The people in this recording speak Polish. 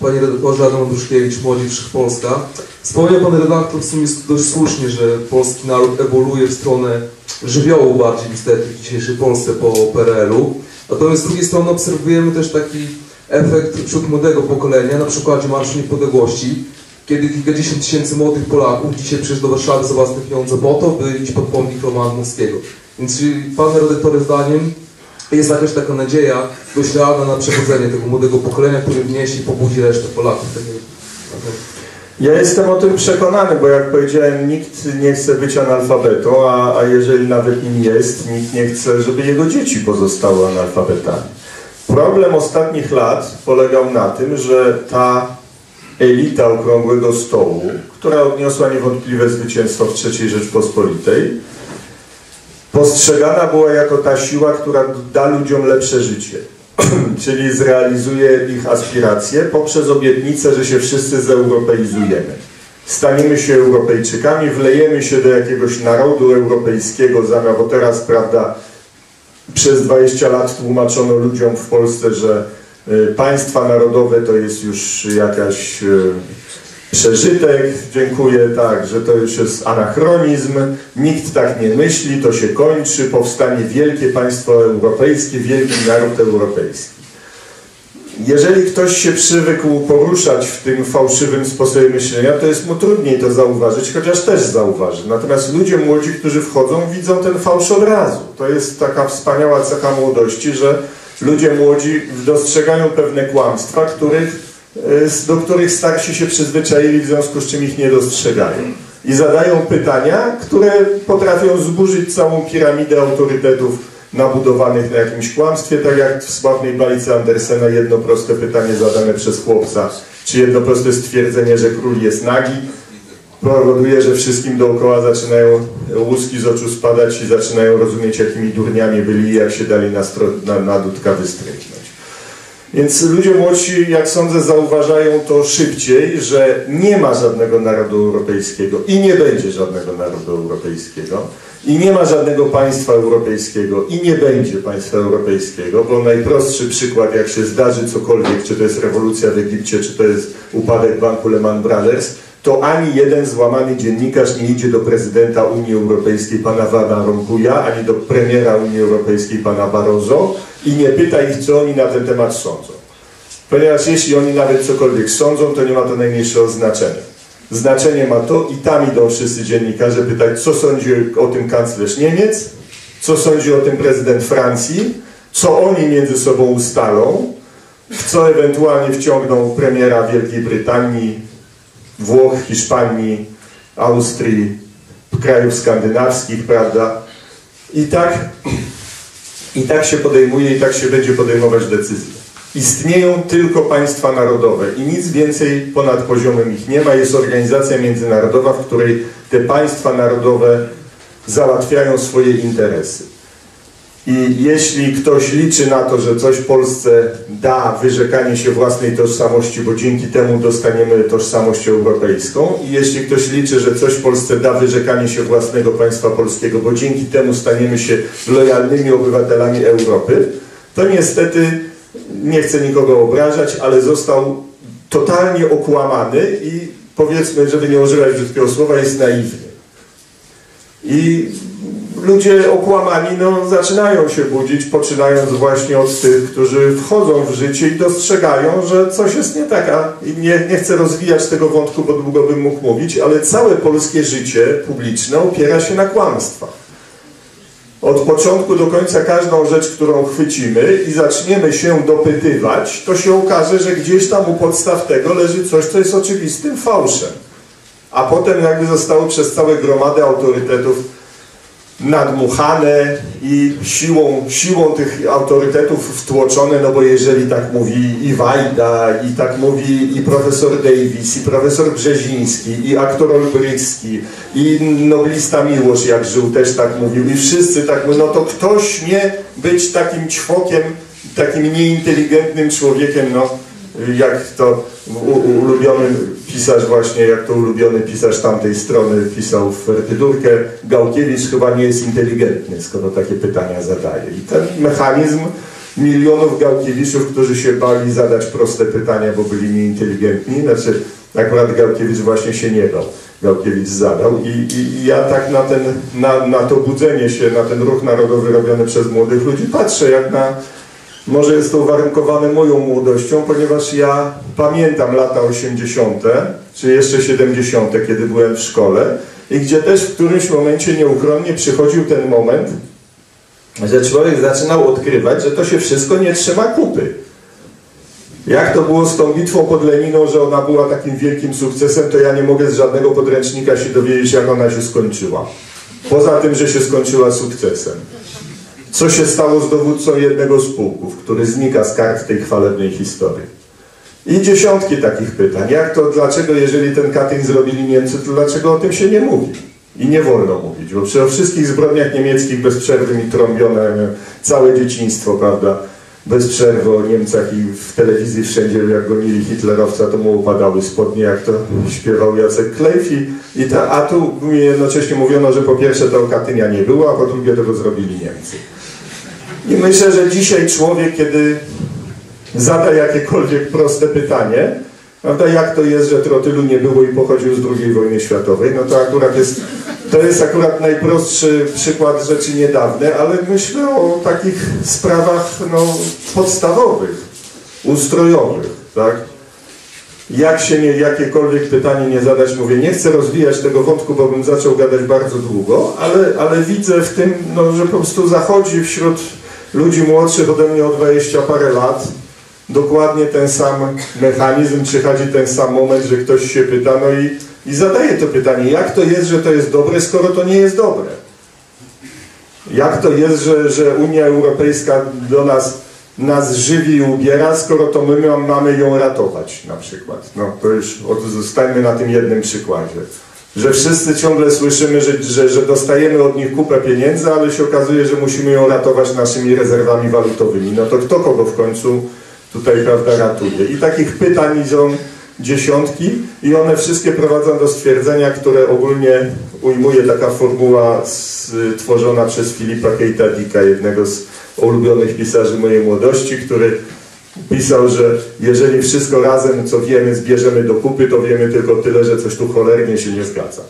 Panie redaktorze Adam Andruszkiewicz, Młodzi Wszechpolska. Wspomniał Pan redaktor w sumie dość słusznie, że polski naród ewoluuje w stronę żywiołu bardziej niestety w dzisiejszej Polsce po PRL-u. Natomiast z drugiej strony obserwujemy też taki efekt wśród młodego pokolenia, na przykładzie Marszu Niepodległości, kiedy kilkadziesiąt tysięcy młodych Polaków dzisiaj przyjeżdża do Warszawy za własne pieniądze po to, by iść pod pomnik Romana Dmowskiego. Więc czy Pana redaktorem zdaniem jest jakaś taka nadzieja dość realna na przebudzenie tego młodego pokolenia, który wniesie i pobudzi resztę Polaków? Tak Ja jestem o tym przekonany, bo jak powiedziałem, nikt nie chce być analfabetą, a, a jeżeli nawet nim jest, nikt nie chce, żeby jego dzieci pozostały analfabetami. Problem ostatnich lat polegał na tym, że ta elita Okrągłego Stołu, która odniosła niewątpliwe zwycięstwo w III Rzeczpospolitej, postrzegana była jako ta siła, która da ludziom lepsze życie. Czyli zrealizuje ich aspiracje poprzez obietnicę, że się wszyscy zeuropeizujemy. Staniemy się Europejczykami, wlejemy się do jakiegoś narodu europejskiego, zamiast, bo teraz, prawda, przez 20 lat tłumaczono ludziom w Polsce, że y, państwa narodowe to jest już jakaś y, przeżytek, dziękuję, tak, że to już jest anachronizm, nikt tak nie myśli, to się kończy, powstanie wielkie państwo europejskie, wielki naród europejski. Jeżeli ktoś się przywykł poruszać w tym fałszywym sposobie myślenia, to jest mu trudniej to zauważyć, chociaż też zauważy. Natomiast ludzie młodzi, którzy wchodzą, widzą ten fałsz od razu. To jest taka wspaniała cecha młodości, że ludzie młodzi dostrzegają pewne kłamstwa, których, do których starsi się przyzwyczaili, w związku z czym ich nie dostrzegają. I zadają pytania, które potrafią zburzyć całą piramidę autorytetów nabudowanych na jakimś kłamstwie, tak jak w sławnej bajce Andersena jedno proste pytanie zadane przez chłopca, czy jedno proste stwierdzenie, że król jest nagi, powoduje, że wszystkim dookoła zaczynają łuski z oczu spadać i zaczynają rozumieć, jakimi durniami byli i jak się dali na, na, na dudka wystryknąć. Więc ludzie młodsi, jak sądzę, zauważają to szybciej, że nie ma żadnego narodu europejskiego i nie będzie żadnego narodu europejskiego i nie ma żadnego państwa europejskiego i nie będzie państwa europejskiego, bo najprostszy przykład, jak się zdarzy cokolwiek, czy to jest rewolucja w Egipcie, czy to jest upadek banku Lehman Brothers, to ani jeden złamany dziennikarz nie idzie do prezydenta Unii Europejskiej pana Van Rompuya, ani do premiera Unii Europejskiej pana Barroso i nie pyta ich, co oni na ten temat sądzą. Ponieważ jeśli oni nawet cokolwiek sądzą, to nie ma to najmniejszego znaczenia. Znaczenie ma to i tam idą wszyscy dziennikarze pytać, co sądzi o tym kanclerz Niemiec, co sądzi o tym prezydent Francji, co oni między sobą ustalą, w co ewentualnie wciągną premiera Wielkiej Brytanii, Włoch, Hiszpanii, Austrii, krajów skandynawskich, prawda? I tak, I tak się podejmuje i tak się będzie podejmować decyzje. Istnieją tylko państwa narodowe i nic więcej ponad poziomem ich nie ma. Jest organizacja międzynarodowa, w której te państwa narodowe załatwiają swoje interesy. I jeśli ktoś liczy na to, że coś Polsce da wyrzekanie się własnej tożsamości, bo dzięki temu dostaniemy tożsamość europejską, i jeśli ktoś liczy, że coś Polsce da wyrzekanie się własnego państwa polskiego, bo dzięki temu staniemy się lojalnymi obywatelami Europy, to niestety nie chcę nikogo obrażać, ale został totalnie okłamany i powiedzmy, żeby nie używać brzydkiego słowa, jest naiwny. I ludzie okłamani no, zaczynają się budzić, poczynając właśnie od tych, którzy wchodzą w życie i dostrzegają, że coś jest nie tak. A nie, nie chcę rozwijać tego wątku, bo długo bym mógł mówić, ale całe polskie życie publiczne opiera się na kłamstwach. Od początku do końca każdą rzecz, którą chwycimy i zaczniemy się dopytywać, to się okaże, że gdzieś tam u podstaw tego leży coś, co jest oczywistym fałszem. A potem jakby zostało przez całe gromady autorytetów nadmuchane i siłą, siłą tych autorytetów wtłoczone, no bo jeżeli tak mówi i Wajda, i tak mówi i profesor Davis, i profesor Brzeziński, i aktor Olbrychski, i noblista Miłosz, jak żył, też tak mówił, i wszyscy tak mówią, no to kto śmie być takim ćwokiem, takim nieinteligentnym człowiekiem, no jak to ulubiony pisarz właśnie, jak to ulubiony pisarz tamtej strony pisał w Fertydurkę, Gałkiewicz chyba nie jest inteligentny, skoro takie pytania zadaje. I ten mechanizm milionów Gałkiewiczów, którzy się bali zadać proste pytania, bo byli nieinteligentni. Znaczy, akurat Gałkiewicz właśnie się nie dał. Gałkiewicz zadał i, i, i ja tak na, ten, na, na to budzenie się, na ten ruch narodowy robiony przez młodych ludzi patrzę jak na, może jest to uwarunkowane moją młodością, ponieważ ja pamiętam lata 80., czy jeszcze 70., kiedy byłem w szkole i gdzie też w którymś momencie nieuchronnie przychodził ten moment, że człowiek zaczynał odkrywać, że to się wszystko nie trzyma kupy. Jak to było z tą bitwą pod Leniną, że ona była takim wielkim sukcesem, to ja nie mogę z żadnego podręcznika się dowiedzieć, jak ona się skończyła. Poza tym, że się skończyła sukcesem. Co się stało z dowódcą jednego z pułków, który znika z kart tej chwalebnej historii? I dziesiątki takich pytań. Jak to, dlaczego, jeżeli ten Katyń zrobili Niemcy, to dlaczego o tym się nie mówi? I nie wolno mówić, bo przy wszystkich zbrodniach niemieckich bez przerwy mi trąbione całe dzieciństwo, prawda? Bez przerwy o Niemcach i w telewizji wszędzie, jak gonili hitlerowca, to mu upadały spodnie, jak to śpiewał Jacek Klejf. I, ta, a tu mi jednocześnie mówiono, że po pierwsze to Katynia nie było, a po drugie to zrobili Niemcy. I myślę, że dzisiaj człowiek, kiedy zada jakiekolwiek proste pytanie, prawda, jak to jest, że trotylu nie było i pochodził z II wojny światowej, no to akurat jest, to jest akurat najprostszy przykład rzeczy niedawne, ale myślę o takich sprawach no, podstawowych, ustrojowych, tak? Jak się nie, jakiekolwiek pytanie nie zadać, mówię, nie chcę rozwijać tego wątku, bo bym zaczął gadać bardzo długo, ale, ale widzę w tym, no, że po prostu zachodzi wśród ludzi młodszych ode mnie o 20 parę lat, dokładnie ten sam mechanizm, przychodzi ten sam moment, że ktoś się pyta, no i, i zadaje to pytanie, jak to jest, że to jest dobre, skoro to nie jest dobre? Jak to jest, że, że Unia Europejska do nas, nas żywi i ubiera, skoro to my mamy ją ratować na przykład? No to już zostańmy na tym jednym przykładzie. Że wszyscy ciągle słyszymy, że, że, że dostajemy od nich kupę pieniędzy, ale się okazuje, że musimy ją ratować naszymi rezerwami walutowymi. No to kto kogo w końcu tutaj prawda, ratuje. I takich pytań idą dziesiątki i one wszystkie prowadzą do stwierdzenia, które ogólnie ujmuje taka formuła stworzona przez Filipa Kejtadika, jednego z ulubionych pisarzy mojej młodości, który pisał, że jeżeli wszystko razem, co wiemy, zbierzemy do kupy, to wiemy tylko tyle, że coś tu cholernie się nie zgadza.